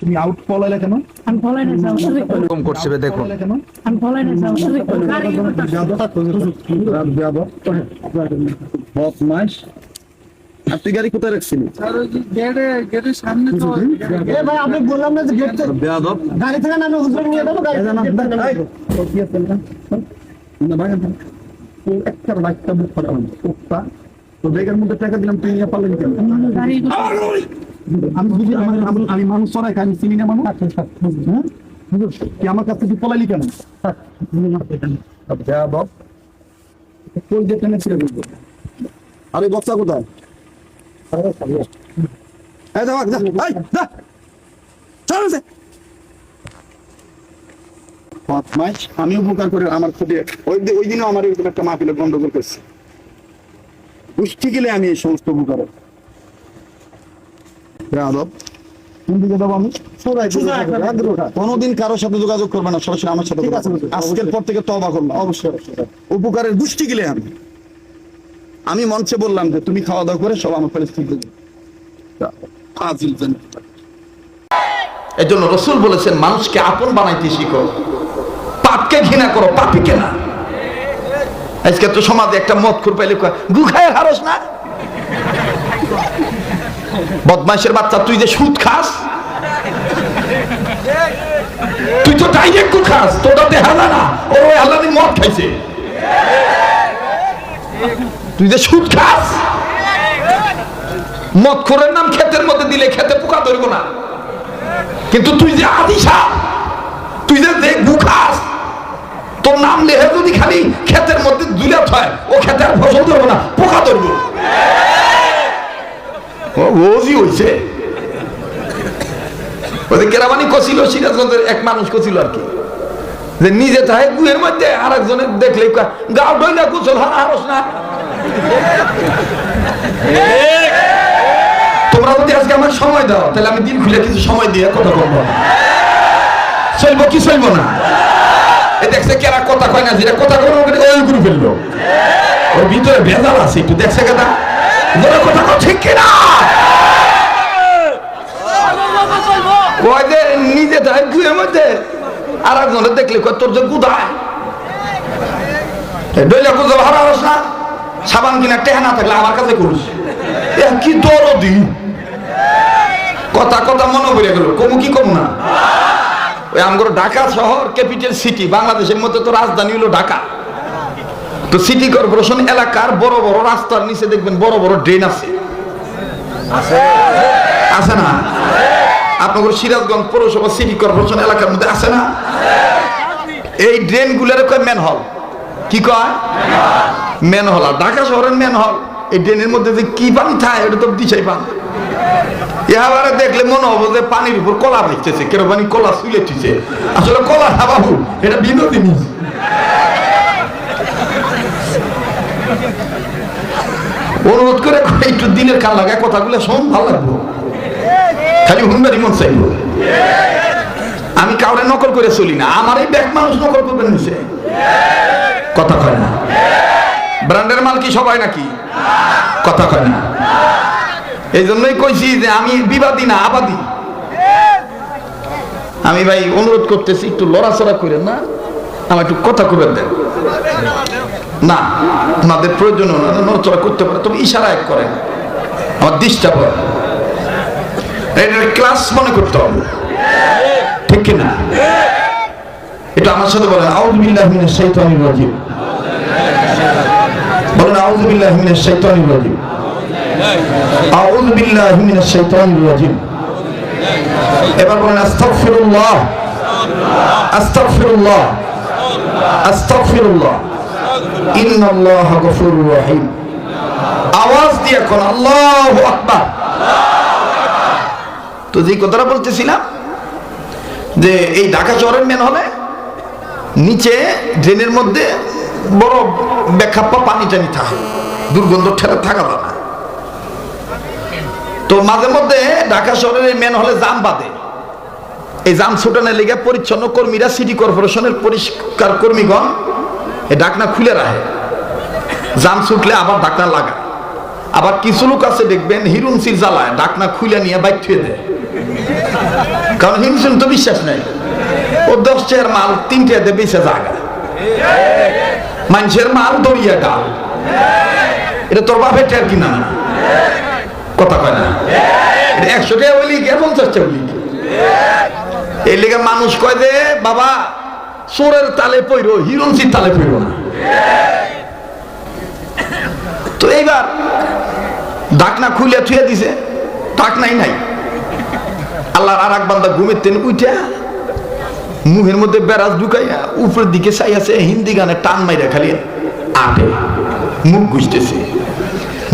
তুমি আউট পলাইলে কেন? আমি ফলাই না স্যার এরকম করছে বে দেখো পলাইলে আমি ফলাই না স্যার গাড়ি আর তুই গাড়ি কোথায় রাখছিলি? আপনি বললাম না যে গেট গাড়ি থেকে নামে হুজুর নিয়ে যাব গাড়ি থেকে নামে। না ভাই তোর একটা লাইটটা বুক করা হলো। তোরটা তো ব্যাগের মধ্যে টাকা দিলাম তুই নিয়ে পারলেন কেন? গাড়ি আমি বুঝি আমার আমি- মানুষ চড়াই আমি চিনি না মানুষ? হ্যাঁ? হুজুর, আমার কাছে তুই পলাইলি কেন? যে আরে বক্সা কোথায়? এই এই। চল, আমি উপকার করে আমার ক্ষতি ওই ওই দিনও আমার এরকম একটা মাহফিলে গন্ডগোল করছে। পুষ্টি গেলে আমি এই সমস্ত উপকার কোন আমি? সোজা, সোজা একটা রাত ধরে ওঠা। কোনোদিন কারোর সাথে যোগাযোগ করবে না সরাসরি আমার সাথে ঠিক যোগাযোগ আছে, করবে। হুজুর, আজকের পর থেকে তবা করলাম অবশ্যই অবশ্যই। উপকারের গোষ্ঠী গেলে আমি। আমি মঞ্চে বললাম যে তুমি খাওয়া দাওয়া করে সব আমার দেবে এই জন্য রসুল বলেছেন মানুষকে আপন বানাইতে শিখো। পাপকে ঘৃণা করো পাপিকে না। আজকে তো সমাজে একটা মত খুর পাইলে কয়, গু হারস না? বদমাইশের বাচ্চা, তুই যে সুদ খাস? তুই তো ডাইরেক্ট গু খাস তোটা দেখা যায় না, ওর ওই আল্লাহ মদ খাইছে। তুই যে সুদ খাস? মদ খোরের নাম ক্ষেতের মধ্যে দিলে খেতে পোকা ধরবো না। কিন্তু তুই যে আদিশা তুই যে দেখ বুখাস তোর নাম লেহে যদি খালি ক্ষেতের মধ্যে দুলাত হয় ও আর ফসল ধরবো না, পোকা ধরবো। ও ওজি হইছে। ওদের কেরামানি কছিল, সিরাজগঞ্জের এক মানুষ কছিল আর কি। যে নিজে থাকে গুয়ের মধ্যে আর একজনের দেখলে গাও ডইলা কুচল হারস না। তোমরা যদি আজকে আমার সময় দাও, তাহলে আমি দিন খুলে কিছু সময় দিয়ে কথা বলব। চলবো কি চলবো না? এ দেখছে কেরা কথা কয় না, যেটা কথা কয় ওই করে ফেলল। ওর ভিতরে ভেজাল আছে, একটু দেখছে কেনা যারা কথা কয় ঠিক নিজে তাই গুয়ের মধ্যে। আর একজনের দেখলে কয়, তোর যে গুদায়। ডইলা কুজল হারা না? সাবান কিনা টেহা না থাকলে আমার কাছে করিস। কি দরদি? কথা কথা মনে পড়ে গেল, কমু কি কম না? ওই আমগর ঢাকা শহর ক্যাপিটাল সিটি বাংলাদেশের মধ্যে তো রাজধানী হলো ঢাকা। তো সিটি কর্পোরেশন এলাকার বড় বড় রাস্তার নিচে দেখবেন বড় বড় ড্রেন আছে। আছে। না? আপনাদের সিরাজগঞ্জ পৌরসভা সিটি কর্পোরেশন এলাকার মধ্যে আছে না? এই ড্রেনগুলোর কয় ম্যান হল কি কয়? ম্যান হল আর ঢাকা শহরের ম্যান হল এই ড্রেনের মধ্যে যে কি পানি থাকে এটা তো দিশাই পান। এবারে দেখলে মনে হব যে পানির উপর কলা ভাইতেছে কেন পানি কলা সুলেটিছে আসলে কলা না বাবু এটা বিনোদিনী। অনুরোধ করে একটু দিনের কান লাগায় কথাগুলো শোন, ভালো লাগবো। খালি হুন্ডারি মন চাইব। আমি কাউরে নকল করে চলি না, আমার এই ব্যাগ মানুষ নকল করবেন নিচে কথা কয় না। ব্র্যান্ডের মাল কি সবাই নাকি? কথা কয় না। এই জন্যই কইছি যে আমি বিবাদী না, আবাদী। আমি ভাই অনুরোধ করতেছি, একটু লড়াচড়া করেন না। আমার একটু কথা কবেন দেন। না ওনাদের প্রয়োজন নড়াচড়া করতে পারে, তবে ইশারা এক করেন। আমার ডিস্টার্ব হয় এটা ক্লাস মনে করতে হবে। ঠিক কিনা এটা আমার সাথে বলেন আউযুবিল্লাহি মিনাশ শাইতানির রাজিম। বলেন আউযুবিল্লাহি মিনাশ শাইতানির রাজিম। আউযু বিল্লাহি মিনাশ শাইতানির রাজিম। এবার বলেন, আস্তাগফিরুল্লাহ। আস্তাগফিরুল্লাহ। আস্তাগফিরুল্লাহ। ইন্নাল্লাহ গফুরুর রহিম। আওয়াজ দিয়ে কোন আল্লাহু আকবার। তো যে কথাটা বলতেছিলাম, যে এই ঢাকা শহরের মেন হলে নিচে ড্রেনের মধ্যে বড় বেখাপ্পা পানি টানি থাকে, দুর্গন্ধ ঠেলে থাকা যায় না। তো মাঝে মধ্যে ঢাকা শহরের এই মেন হলে জাম বাঁধে। এই জাম ছুটানোর লেগে পরিচ্ছন্ন কর্মীরা সিটি কর্পোরেশনের পরিষ্কার কর্মীগণ এই ডাকনা খুলে রাখে। জাম ছুটলে আবার ডাকনা লাগা আবার কিছু লোক আছে দেখবেন হিরুন সির জ্বালায়, ডাকনা খুলে নিয়ে বাইক থুয়ে দেয়। কারণ হিংসুন তো বিশ্বাস নাই। ও দশ চেয়ার মাল, তিনটে বেঁচে জায়গা মানুষের মাল দরিয়া ডাল। এটা তোর বাপের টাকার কিনা? না কথা কয় না? একশো টাকা বলি কে পঞ্চাশ বলি এই লেগে মানুষ কয় যে, বাবা, চোরের তালে পইরো হিরণসির তালে পইরো না। তো এইবার ডাকনা খুলে থুয়ে দিছে, ডাকনাই নাই। আল্লাহর আর এক বান্দা ঘুমের তেন উঠা মুখের মধ্যে বেড়াজ ঢুকাইয়া উপরের দিকে চাই আছে হিন্দি গানে টান মাইরা খালি আটে, মুখ গুজতেছে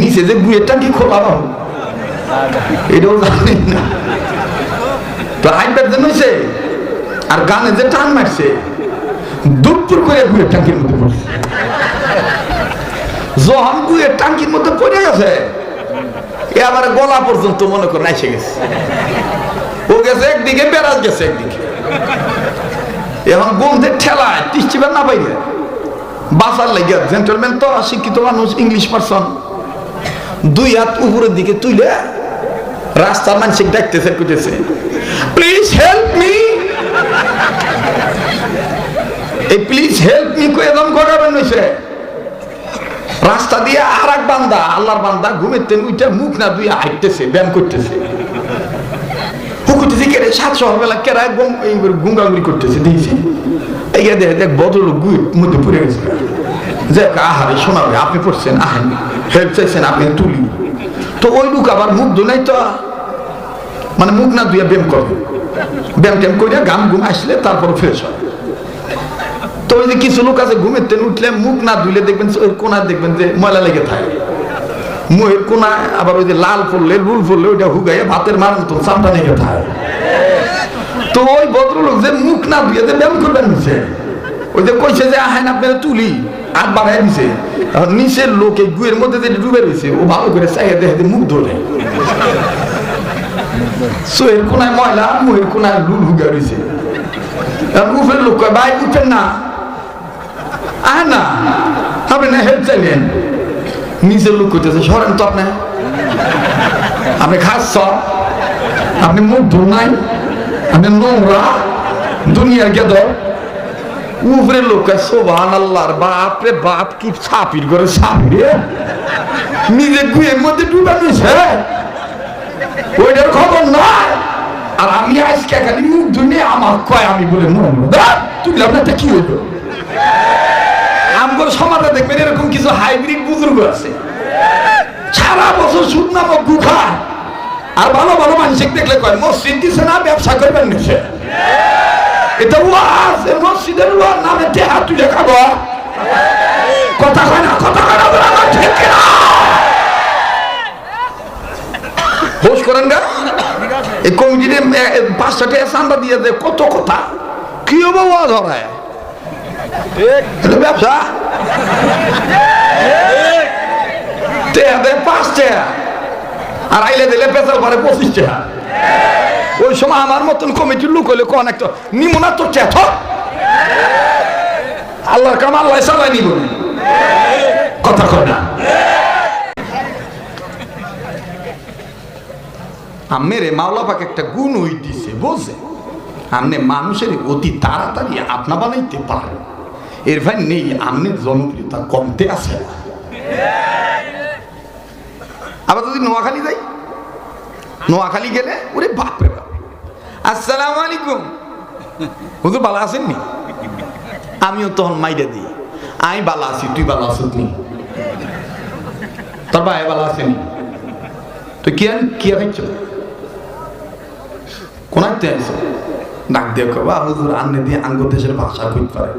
নিচে যে গুয়ের টাঙ্কি খোলা এটাও জানেন না। তো হাইবার যে নইছে, আর গানে যে টান মারছে, দুপুর করে গুয়ের টাঙ্কির মধ্যে পড়ছে। যখন গুয়ের টাঙ্কির মধ্যে পড়ে গেছে, এ আবার গলা পর্যন্ত মনে করেন এসে গেছে। ও গেছে একদিকে বেড়াজ গেছে একদিকে। এখন গন্ধের ঠেলায় টিস্টিবার না পাইলে বাসার লাগে জেন্টলম্যান তো শিক্ষিত মানুষ ইংলিশ পারসন দুই হাত উপরের দিকে তুলে রাস্তার মানুষকে ডাকতেছে কুটেছে প্লিজ হেল্প মি এই প্লিজ হেল্প মি কই একদম গড়াবেন হইছে রাস্তা দিয়ে আর এক বান্দা, আল্লাহর বান্দা ঘুমেতেন উইটা মুখ না দুই হাঁটতেছে, ব্যায়াম করতেছে। হুকুতেছে কেড়ে সাত সকালবেলা কেরা এই গুঙ্গাগুলি করতেছে, দেখছি। এই দেখে দেখ, ভদ্রলোক গুই মধ্যে পড়ে গেছে। যে আহারে শোনাবে আপনি পড়ছেন, আহেন। হেল্প চাইছেন, আপনি তুলি। তো ওই লোক আবার মুখ ধুনাই তো মানে মুখ না ধুয়ে ব্যায়াম করবে ব্যায়াম ট্যাম করে গাম ঘুম আসলে তারপর ফ্রেশ হয়। তো ওই যে কিছু লোক আছে ঘুমের তেন উঠলে মুখ না ধুইলে দেখবেন ওই কোনায় দেখবেন যে ময়লা লেগে থাকে। মুহের কোনায় আবার ওই যে লাল পড়লে, লুল পড়লে ওইটা হুগাইয়া ভাতের মার মতন চামড়া লেগে থাকে। তো ওই ভদ্রলোক যে মুখ না ধুয়ে যে ব্যায়াম করবেন নিচে, ওই যে কইছে যে, আহেন আপনারা তুলি। আর বাড়াই দিছে। নিচের লোকে গুয়ের মধ্যে যে ডুবে রয়েছে ও ভালো করে চাইয়া দেখে মুখ ধরে সোয়ের কোনায় ময়লা মুহের কোনায় লুল হুগা রয়েছে উফের লোক কয় ভাই উঠেন না আহ না আপনি না হেল্প চাইলেন নিজের লোক করতেছে সরেন তো আপনি আপনি খাচ্ছ আপনি মুখ ধুন নাই আপনি নোংরা দুনিয়ার গেদর উপরে লোক সোভান আল্লাহর বাপ রে বাপ কি ছাপির করে ছাপি রে নিজে গুয়ের মধ্যে ডুবে নিছে ওইটার খবর নাই। আর আমি আজকে খালি মুখ ধুনে আমার কয় আমি বলে নোংরা তুই আপনারটা কি হইল? আমগর সমাজে দেখবেন এরকম কিছু হাইব্রিড বুজুর্গ আছে। সারা বছর সুদ নামক গুখা আর ভালো ভালো মানুষকে দেখলে কয়, মসজিদ দিছে না, ব্যবসা করবেন নিছে এটা ওয়াজ মসজিদের ওয়াজ, নামে টেহা তুই দেখাবো কথা কয় না, কথা কয় না ঠিক কিনা? হোস করেন গা। এই কমিটিতে পাঁচটা টাকা চান্দা দিয়ে দেয় কত কথা। কি হবে ওয়াজ হরায় এটা ব্যবসা? পাঁচ আর আইলে দিলে ওই সময় আমার মতন কমিটির লোক হইলে কোন একটা নিমুনা তো আল্লাহ নিব। কথা কয় না। আমেরে মাওলা পাক একটা গুণ ওই দিছে বুঝছে আমনে মানুষের অতি তাড়াতাড়ি আপনা বানাইতে পারে। এর ভাই নেই আমনের জনপ্রিয়তা কমতে আছে আবার যদি নোয়াখালী যাই? নোয়াখালী গেলে, ওরে বাপ রে বাপ। আসসালামু আলাইকুম। হুজুর ভালো আছেননি আমিও তখন মাইরে দিই। আমি ভালো আছি, তুই ভালো আছিস নি তোর ভাই ভালো আছেনি তুই কি কি ডাক দিয়ে কবা হুজুর দিয়ে দেশের ভাষা পারে।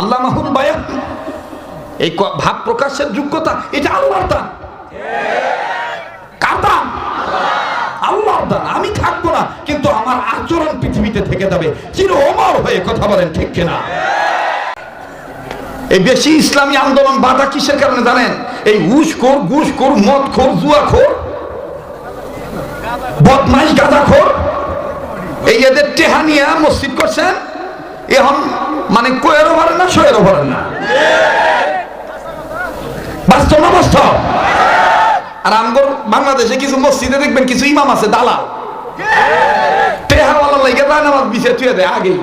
আল্লাহ মাহুদ বায়া এই ভাব প্রকাশের যোগ্যতা, এটা আল্লাহর দান। আল্লাহর দান। আমি থাকব না, কিন্তু আমার আচরণ পৃথিবীতে থেকে যাবে। চির অমর হয়ে কথা বলেন, ঠিক কিনা? এই বেশি ইসলামী আন্দোলন বাধা কিসের কারণে জানেন? এই উস খোর ঘুষ খোর মদ খোর জুয়া খোর বদমাইশ গাঁদা খোর। এই এদের টেহানিয়া মসজিদ করছেন। এখন মানে কোয়েরও পারেন না শোয়েরও পারেন না। বাস্তব না বাস্তব? আর আমগর বাংলাদেশে কিছু মসজিদে দেখবেন, কিছু ইমাম আছে, দালাল। টেহাওয়ালা লাগে যায় নামাজ তুই দেয় আগেই।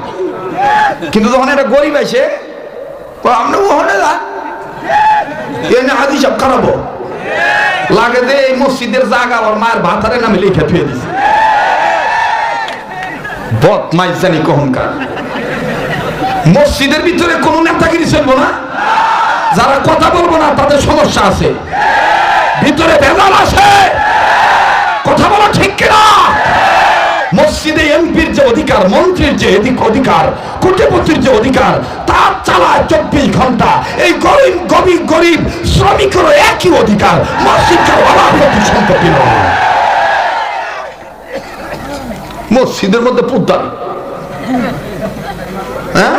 কিন্তু যখন একটা গরিব আসে তো আমরা ওখানে যান এনে হাদি সব খারাপ লাগে যে এই মসজিদের জায়গা ওর মায়ের ভাতারে নামে লিখে থুয়ে দিছে। বদ মাইজ জানি কহনকার মসজিদের ভিতরে কোন নেতাগিরি চলবো না? যারা কথা বলব না, তাদের সমস্যা আছে। ভিতরে ভেজাল আছে। কথা বলা ঠিক কিনা? মসজিদে এমপির যে অধিকার, মন্ত্রীর যে অধিকার, কোটিপতির যে অধিকার, তার চালায় চব্বিশ ঘণ্টা। এই গরিব গরিব গরিব, শ্রমিকেরও একই অধিকার। মসজিদ কারও অভাব সম্পত্তি নয়। মসজিদের মধ্যে পুদ্দার হ্যাঁ?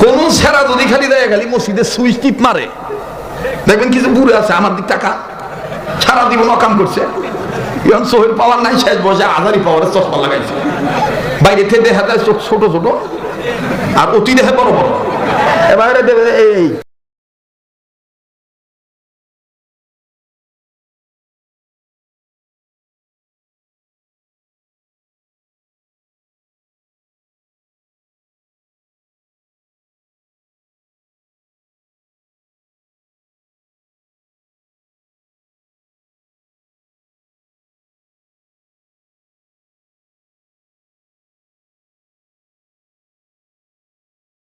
কোন যদি খালি দেয়, খালি সুইচ টিপ মারে। দেখবেন কিছু বুড়ে আছে, আমার দিক টাকা। সারা জীবন অকাম করছে। এখন সোহেল পাওয়ার নাই, শেষ বসে আধারি পাওয়ারের চশমা লাগাইছে। বাইরে থেকে দেখা যায় চোখ ছোট ছোট, আর অতি দেহে বড় বড়। এবারে দেবে এই।